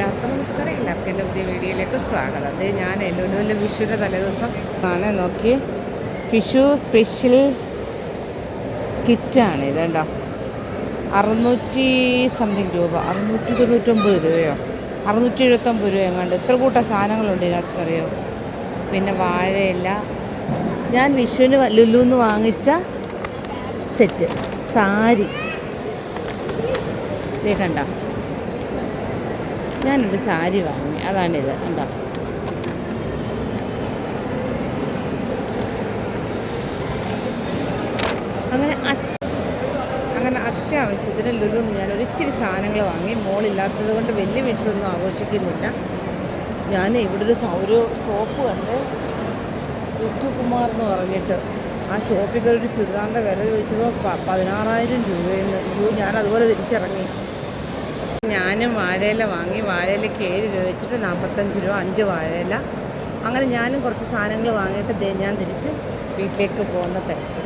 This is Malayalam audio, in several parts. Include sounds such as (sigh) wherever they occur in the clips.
എല്ലാവർക്കും നമസ്കാരം. എല്ലാവർക്കും എന്റെ പുതിയ വീഡിയോയിലേക്ക് സ്വാഗതം. അത് ഞാൻ എല്ലുലുവിലെ വിഷുവിന്റെ തലേദിവസം ആണ്. നോക്കി. വിഷു സ്പെഷ്യൽ കിറ്റാണ്. ഇത് കണ്ടോ അറുന്നൂറ്റി സംതിങ് രൂപ. അറുന്നൂറ്റി തൊണ്ണൂറ്റൊമ്പത് രൂപയോ? അറുന്നൂറ്റി എഴുപത്തൊമ്പത് രൂപ എങ്ങാണ്ട്? ഇത്ര കൂട്ട സാധനങ്ങളുണ്ട് ഇതിനകത്ത് അറിയോ പിന്നെ വാഴയില്ല ഞാൻ വിഷുവിന് ലുലുന്ന് വാങ്ങിച്ച സെറ്റ് സാരി. ഇതേ കണ്ടോ? ഞാനൊരു സാരി വാങ്ങി. അതാണിത് കണ്ടോ? അങ്ങനെ അങ്ങനെ അത്യാവശ്യത്തിന് ലുലുന്ന് ഞാൻ ഒരു ഇച്ചിരി സാധനങ്ങൾ വാങ്ങി. മോളില്ലാത്തത് കൊണ്ട് വലിയ വീട്ടിലൊന്നും ആഘോഷിക്കുന്നില്ല. ഞാൻ ഇവിടെ ഒരു ഒരു ഷോപ്പ് കണ്ട്. ഋത്തുകുമാർ കുമാർ എന്ന് പറഞ്ഞിട്ട് ആ ഷോപ്പിൽ ഒരു ചുരിദാറിന്റെ വില ചോദിച്ചപ്പോൾ പതിനാറായിരം രൂപയെന്ന്. ഞാൻ അതുപോലെ തിരിച്ചിറങ്ങി. ഞാനും വാഴയില വാങ്ങി വാഴയിലയ്ക്ക് ഏഴ് രൂപ വെച്ചിട്ട് നാൽപ്പത്തഞ്ച് രൂപ അഞ്ച് വാഴയില. അങ്ങനെ ഞാനും കുറച്ച് സാധനങ്ങൾ വാങ്ങിയിട്ട് ഞാൻ തിരിച്ച് വീട്ടിലേക്ക് പോകുന്ന തിരക്ക്.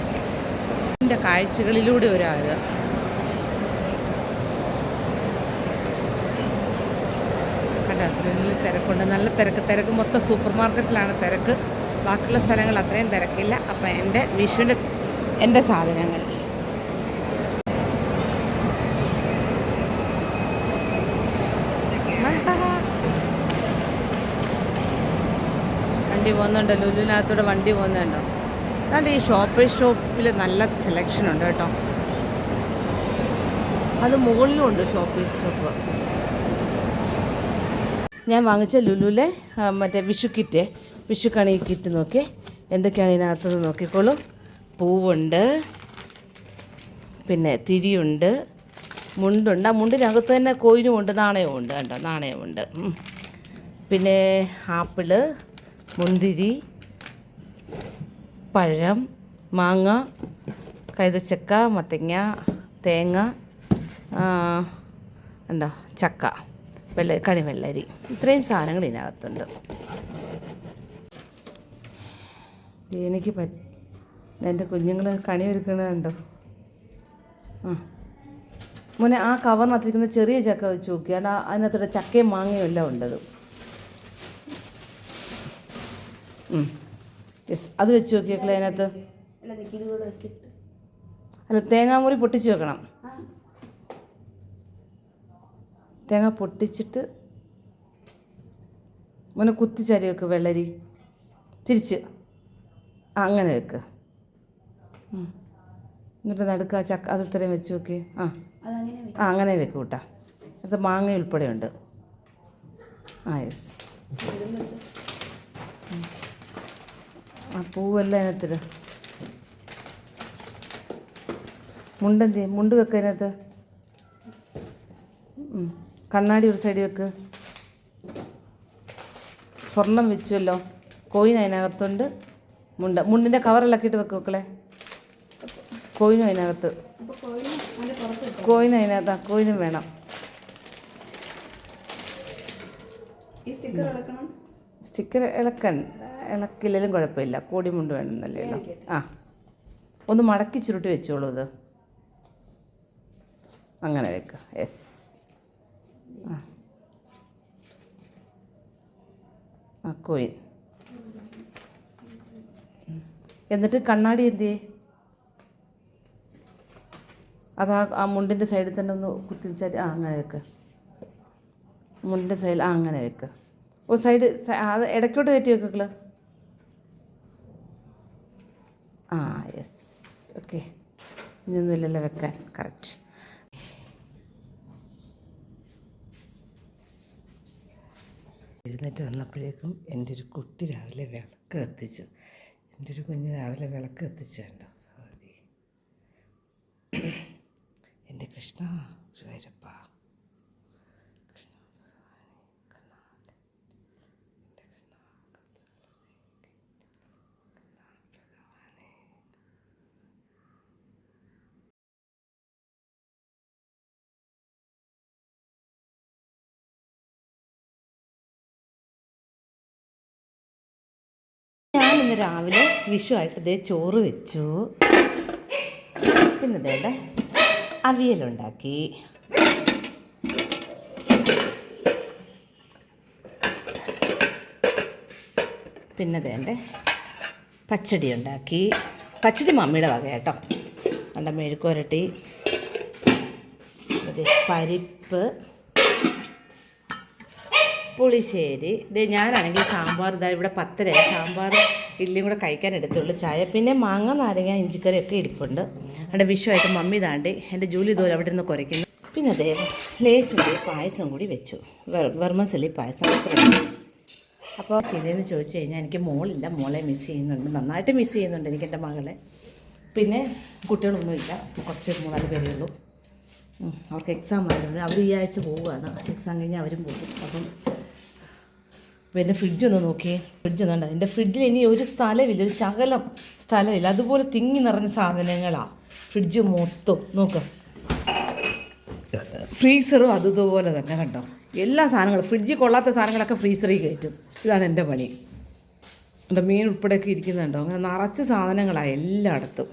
എന്റെ കാഴ്ചകളിലൂടെ ഒരാളുക കണ്ടോ? തിരക്കുണ്ട്. നല്ല തിരക്ക്. തിരക്ക് മൊത്തം സൂപ്പർ മാർക്കറ്റിലാണ് തിരക്ക്. ബാക്കിയുള്ള സ്ഥലങ്ങൾ അത്രയും തിരക്കില്ല. അപ്പം എന്റെ വിഷുവിന്റെ എന്റെ സാധനങ്ങൾ. വണ്ടി പോകുന്നുണ്ട്? ലുലുവിനകത്തൂടെ വണ്ടി പോകുന്നുണ്ടോ? അതാണ്ട് ഈ ഷോപ്പ് ഷോപ്പിൽ നല്ല സെലക്ഷൻ ഉണ്ട് കേട്ടോ. അത് മുകളിലും ഉണ്ട് ഷോപ്പ് സ്റ്റോപ്പ്. ഞാൻ വാങ്ങിച്ച ലുലുവിലെ ആ, മറ്റേ വിഷു കിറ്റ് വിഷു കണി കിറ്റ് നോക്കി. എന്തൊക്കെയാണ് ഇതിനകത്തുനിന്ന് നോക്കിക്കോളൂ. പൂവുണ്ട് പിന്നെ തിരിയുണ്ട് മുണ്ടുണ്ട്. ആ മുണ്ടിനകത്ത് തന്നെ കോയിനുമുണ്ട് നാണയമുണ്ട് കണ്ടോ? നാണയമുണ്ട് പിന്നെ ആപ്പിൾ മുന്തിരി പഴം മാങ്ങ കൈതച്ചക്ക മത്തങ്ങ തേങ്ങ എന്താ ചക്ക വെള്ള കണിവെള്ളരി. ഇത്രയും സാധനങ്ങൾ ഇതിനകത്തുണ്ട്. എനിക്ക് പറ്റ എന്റെ കുഞ്ഞുങ്ങൾ കണി ഒരുക്കണുണ്ടോ ആ. മോനെ ആ കവറിനകത്തിരിക്കുന്ന ചെറിയ ചക്ക വെച്ച് നോക്കിയാണ് അതിനകത്തോടെ ചക്കയും മാങ്ങയും എല്ലാം ഉണ്ടത്. യെസ് അത് വെച്ച് നോക്കിയേക്കളെ അതിനകത്ത് അല്ല തേങ്ങാമുറി പൊട്ടിച്ച് വെക്കണം. തേങ്ങ പൊട്ടിച്ചിട്ട് മോനെ കുത്തിച്ചരി വെക്ക് വെള്ളരി. തിരിച്ച്. അങ്ങനെ വെക്ക്. എന്നിട്ട് നടുക്ക് ആ ചക്ക അത് ഇത്രയും വെച്ച് നോക്കി. ആ. ആ അങ്ങനെ വെക്കും കൂട്ടാ. അത് മാങ്ങ ഉൾപ്പെടെ ഉണ്ട് ആ യെസ് ആ പൂവെല്ലാം അതിനകത്തിട്. മുണ്ടെന്തി മുണ്ട് വെക്ക അതിനകത്ത്. കണ്ണാടി ഒരു സൈഡ് വെക്ക്. സ്വർണം വെച്ചുവല്ലോ. കോയിൻ അതിനകത്തുണ്ട്. മുണ്ട് മുണ്ടിന്റെ കവറിളക്കിയിട്ട് വെക്ക് മക്കളെ. കോയിനും അതിനകത്ത്. കോയിൻ ആ കോയിനും വേണം. സ്റ്റിക്കർ ഇളക്കൺ ഇളക്കില്ലെങ്കിലും കുഴപ്പമില്ല. കോടി മുണ്ട് വേണമെന്നല്ലോ ആ. ഒന്ന് മടക്കി ചുരുട്ടി വെച്ചോളൂ ഇത്. അങ്ങനെ വെക്കുക യെസ് ആ. ആ കോയിൻ എന്നിട്ട് കണ്ണാടി എന്ത് അതാ ആ മുണ്ടിന്റെ സൈഡിൽ തന്നെ ഒന്ന് കുത്തിച്ചാൽ ആ അങ്ങനെ വെക്കുക മുണ്ടിന്റെ സൈഡിൽ ആ അങ്ങനെ വെക്കുക ഓ സൈഡ് അത് ഇടയ്ക്കോട്ട് കയറ്റി വെക്കുക ആ യെസ് ഓക്കെ ഇനിയൊന്നുമില്ലല്ലോ വെക്കാൻ. കറക്റ്റ് എഴുന്നേറ്റ് വന്നപ്പോഴേക്കും എന്റെ ഒരു കുട്ടി രാവിലെ വിളക്ക് കത്തിച്ചു. എന്റെ ഒരു കുഞ്ഞ് രാവിലെ വിളക്ക് കത്തിച്ചുണ്ടോ ഭഗവതി എന്റെ കൃഷ്ണ ഗുരുവായൂരപ്പ ഞാൻ ഇന്ന് രാവിലെ വിഷുവായിട്ട് ഇതേ ചോറ് വെച്ചു. പിന്നെ ഇതേടെ അവിയലുണ്ടാക്കി പിന്നെ ഇതേന്റെ പച്ചടി ഉണ്ടാക്കി. പച്ചടി മമ്മിയുടെ വക കേട്ടോ നല്ല മെഴുക്കുരട്ടി പരിപ്പ് പുളിശ്ശേരി. ഇത് ഞാനാണെങ്കിൽ സാമ്പാർ ഇതാ ഇവിടെ പത്തര സാമ്പാർ ഇഡ്ഡലിയും കൂടെ കഴിക്കാൻ എടുത്തുള്ളൂ ചായ. പിന്നെ മാങ്ങ നാരങ്ങ ഇഞ്ചിക്കറി ഒക്കെ ഇരിപ്പുണ്ട്. അവിടെ വിഷുവായിട്ട് മമ്മി താണ്ടി എന്റെ ജോലി ദൂരം അവിടെ നിന്ന് കുറയ്ക്കുന്നു. പിന്നെ അതേ ലേശിന്റെ പായസം കൂടി വെച്ചു. വെർ വെർമസലി പായസം അപ്പോൾ ശരിയെന്ന് ചോദിച്ചു കഴിഞ്ഞാൽ എനിക്ക് മോളില്ല മോളെ മിസ് ചെയ്യുന്നുണ്ട്. നന്നായിട്ട് മിസ് ചെയ്യുന്നുണ്ട് എനിക്ക് എന്റെ മകളെ. പിന്നെ കുട്ടികളൊന്നുമില്ല കുറച്ച് മൂന്നാൽ പേരേ ഉള്ളൂ. അവർക്ക് എക്സാം ആയിരുന്നു. അവർ ഈ ആഴ്ച പോവുകയാണ്. എക്സാം കഴിഞ്ഞാൽ അവരും പോകും. അപ്പം പിന്നെ ഫ്രിഡ്ജ് ഒന്ന് നോക്കിയേ. ഫ്രിഡ്ജ് ഒന്നുണ്ട് എന്റെ ഫ്രിഡ്ജിൽ ഇനി ഒരു സ്ഥലമില്ല ഒരു ശകലം സ്ഥലമില്ല. അതുപോലെ തിങ്ങി നിറഞ്ഞ സാധനങ്ങളാണ് ഫ്രിഡ്ജ് മൊത്തം. നോക്ക്. ഫ്രീസറും അതുപോലെ തന്നെ കണ്ടോ? എല്ലാ സാധനങ്ങളും. ഫ്രിഡ്ജിൽ കൊള്ളാത്ത സാധനങ്ങളൊക്കെ ഫ്രീസറിൽ കയറ്റും. ഇതാണ് എന്റെ പണി. എന്റെ മീൻ ഉൾപ്പെടെയൊക്കെ ഇരിക്കുന്നുണ്ടോ? അങ്ങനെ നിറച്ച് സാധനങ്ങളാണ് എല്ലായിടത്തും.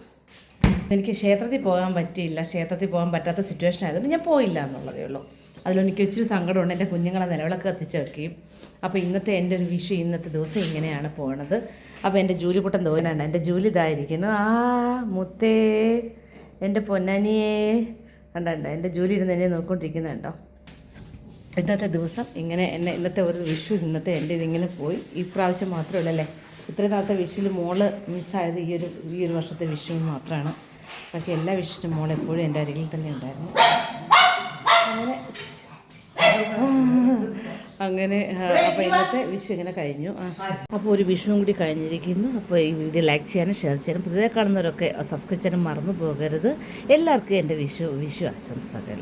എനിക്ക് ക്ഷേത്രത്തിൽ പോകാൻ പറ്റിയില്ല. ക്ഷേത്രത്തിൽ പോകാൻ പറ്റാത്ത സിറ്റുവേഷൻ ആയതുകൊണ്ട് ഞാൻ പോയില്ല എന്നുള്ളതേ ഉള്ളൂ. അതിലെനിക്ക് ഇച്ചിരി സങ്കടമുണ്ട്. എന്റെ കുഞ്ഞുങ്ങളെ നിലവിളക്ക് കത്തിച്ച് വെക്കുകയും അപ്പോൾ ഇന്നത്തെ എന്റെ ഒരു വിഷു ഇന്നത്തെ ദിവസം ഇങ്ങനെയാണ് പോണത്. അപ്പോൾ എന്റെ ജൂലിക്കുട്ടൻ തോന്നാണ് എന്റെ ജൂലി ഇതായിരിക്കുന്നു. ആ മുത്തേ എന്റെ പൊന്നാനിയേ. കണ്ടണ്ട എന്റെ ജൂലി ഇരുന്ന് എന്നെ നോക്കിക്കൊണ്ടിരിക്കുന്നുണ്ടോ ഇന്നത്തെ ദിവസം ഇങ്ങനെ എന്നെ ഇന്നത്തെ ഒരു വിഷു ഇന്നത്തെ എന്റെ ഇതിങ്ങനെ പോയി. ഈ പ്രാവശ്യം മാത്രമല്ലല്ലേ? ഇത്രയും നാളത്തെ വിഷുവിൽ മോൾ മിസ്സായത് ഈ ഒരു ഈ ഒരു വർഷത്തെ വിഷു മാത്രമാണ്. ബാക്കി എല്ലാ വിഷുവിനും മോൾ എപ്പോഴും എന്റെ അരികിൽ തന്നെ ഉണ്ടായിരുന്നു. അങ്ങനെ (laughs) അങ്ങനെ അപ്പോൾ ഇന്നത്തെ വിഷു ഇങ്ങനെ കഴിഞ്ഞു. അപ്പോൾ ഒരു വിഷുവും കൂടി കഴിഞ്ഞിരിക്കുന്നു. അപ്പോൾ ഈ വീഡിയോ ലൈക്ക് ചെയ്യാനും ഷെയർ ചെയ്യാനും പുതിയതായി കാണുന്നവരൊക്കെ സബ്സ്ക്രൈബ് ചെയ്യാനും മറന്നു പോകരുത്. എല്ലാവർക്കും എന്റെ വിഷു വിഷു ആശംസകൾ.